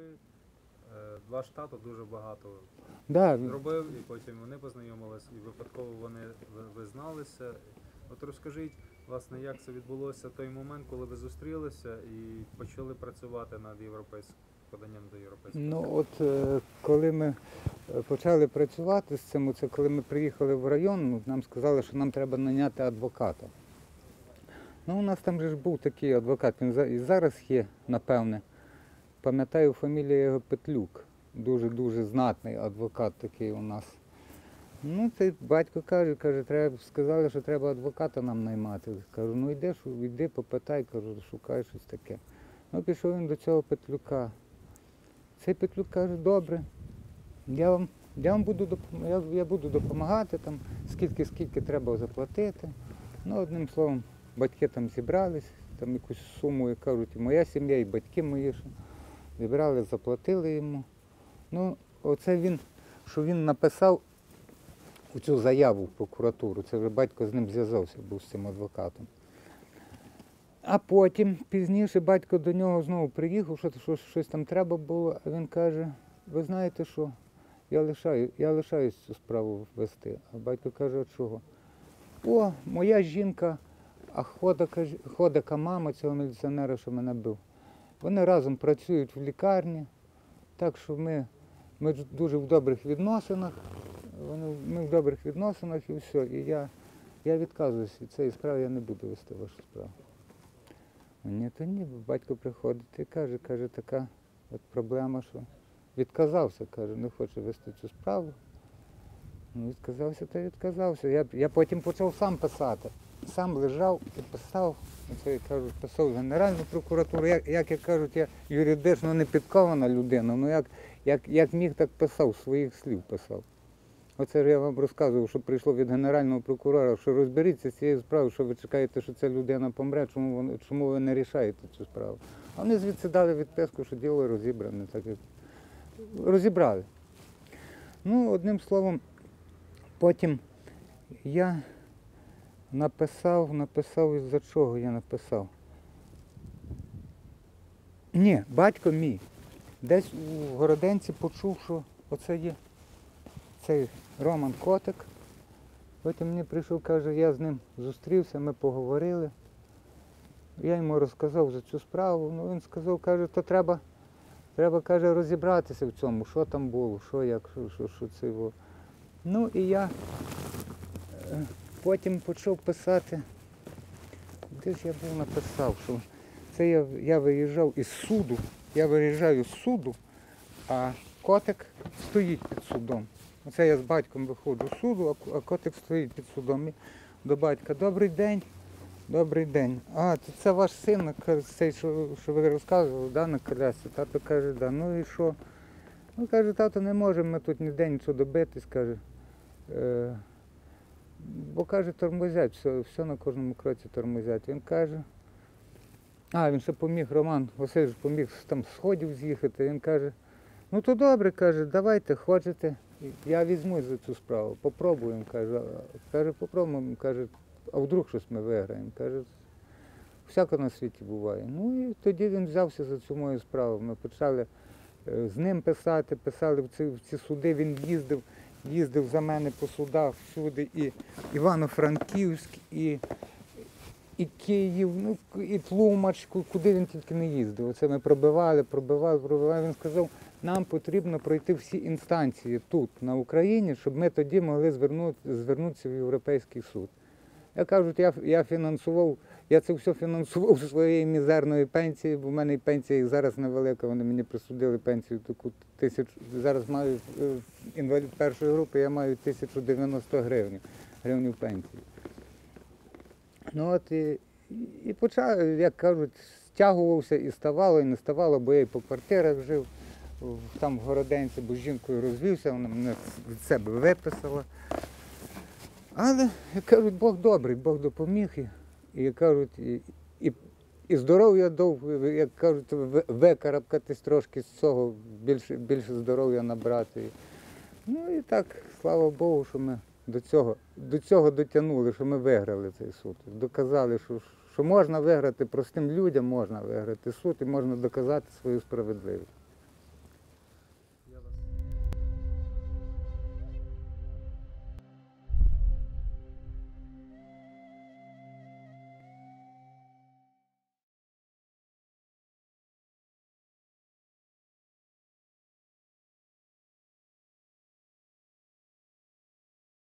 е, ваш дуже багато Да, зробив, і потім вони познайомились, і випадково вони ви, ви. От розкажіть, власне, як це відбулося той момент, коли ви зустрілися і почали працювати над європейським поданням до європейського. Ну от е, коли ми е, почали працювати з цим, це коли ми приїхали в район, ну, нам сказали, що нам треба наняти адвоката. Ну, у нас там же ж був такий адвокат, він і зараз є, напевне. Пам'ятаю, фамілія його Петлюк. Дуже-дуже знатний адвокат такий у нас. Ну, цей батько каже, каже, треба, сказали, що треба адвоката нам наймати. Кажу, ну йди, шу- йди, попитай, кажу, шукай щось таке. Ну, пішов він до цього Петлюка. Цей Петлюк каже, добре, я вам, я вам буду, я, я буду допомагати, там, скільки, скільки треба заплатити. Ну, одним словом, батьки там зібрались, там якусь суму, як кажуть, моя сім'я, і батьки мої ще зібрали, заплатили йому. Ну, оце він, що він написав цю заяву в прокуратуру, це вже батько з ним зв'язався, був з цим адвокатом. А потім, пізніше, батько до нього знову приїхав, що, що щось там треба було, а він каже, ви знаєте що, я лишаю, я лишаюсь цю справу вести. А батько каже, от чого? О, моя жінка, а ходика, ходика мама цього міліціонера, що мене бив. Вони разом працюють в лікарні, так що ми, ми дуже в добрих відносинах. Вони, ми в добрих відносинах і все. І я, я відказуюсь від цієї справи, я не буду вести вашу справу. Ні, то ні, батько приходить і каже, каже, така от проблема, що відказався, каже, не хоче вести цю справу. Ну, відказався, то відказався. Я, я потім почав сам писати. Сам лежав і писав. Це я кажу, писав Генеральну прокуратуру. Як, як я кажуть, я юридично не підкована людина, ну як, як, як міг, так писав, своїх слів писав. Оце ж я вам розказував, що прийшло від генерального прокурора, що розберіться з цією справою, що ви чекаєте, що ця людина помре, чому, вони, чому ви не рішаєте цю справу. А вони звідси дали відписку, що діло розібране, так як розібрали. Ну, одним словом, потім я написав, написав із-за чого я написав. Ні, батько мій. Десь у Городенці почув, що оце є цей Роман Котик. Потім мені прийшов, каже, я з ним зустрівся, ми поговорили. Я йому розказав за цю справу. Ну він сказав, каже, то треба, треба каже, розібратися в цьому, що там було, що як, що, що, що це було. Ну і я е, потім почав писати. Де ж я був написав, що це я, я виїжджав із суду, я виїжджаю з суду, а котик стоїть під судом. Оце я з батьком виходжу з суду, а котик стоїть під судом. І до батька, добрий день, добрий день. А, то це ваш син, цей, що, що ви розказували, да, на колясці. Тато каже, да. Ну і що? Ну, каже, тато, не можемо ми тут ніде нічого добитись, каже. Е, бо каже, тормозять, все, все на кожному кроці тормозять. Він каже. А, він ще поміг Роман Васильович поміг там сходів з'їхати. Він каже, ну то добре, каже, давайте, хочете, я візьму за цю справу, попробуємо, каже. Каже, попробуємо, каже, а вдруг щось ми виграємо. Каже, всяко на світі буває. Ну і тоді він взявся за цю мою справу. Ми почали е, з ним писати, писали в ці, в ці суди, він їздив, їздив за мене по судах всюди, і Івано-Франківськ, і, і Київ, ну, і Тлумачку, куди він тільки не їздив. Оце ми пробивали, пробивали, пробивали. Він сказав, нам потрібно пройти всі інстанції тут, на Україні, щоб ми тоді могли звернути, звернутися в Європейський суд. Я кажу, я, я фінансував, я це все фінансував зі своєї мізерної пенсії, бо в мене пенсія і зараз невелика, вони мені присудили пенсію таку тисячу. Зараз маю е, інвалід першої групи, я маю 1090 гривень, гривнів пенсії. Ну от і, і почав, як кажуть, стягувався і ставало, і не ставало, бо я і по квартирах жив там в Городенці, бо з жінкою розвівся, вона мене від себе виписала. Але, як кажуть, Бог добрий, Бог допоміг. І, як кажуть, і, і, і здоров'я довго, як кажуть, ви- викарабкатись трошки з цього, більше, більше здоров'я набрати. Ну і так, слава Богу, що ми до цього, до цього дотягнули, що ми виграли цей суд. Доказали, що, що можна виграти простим людям, можна виграти суд і можна доказати свою справедливість.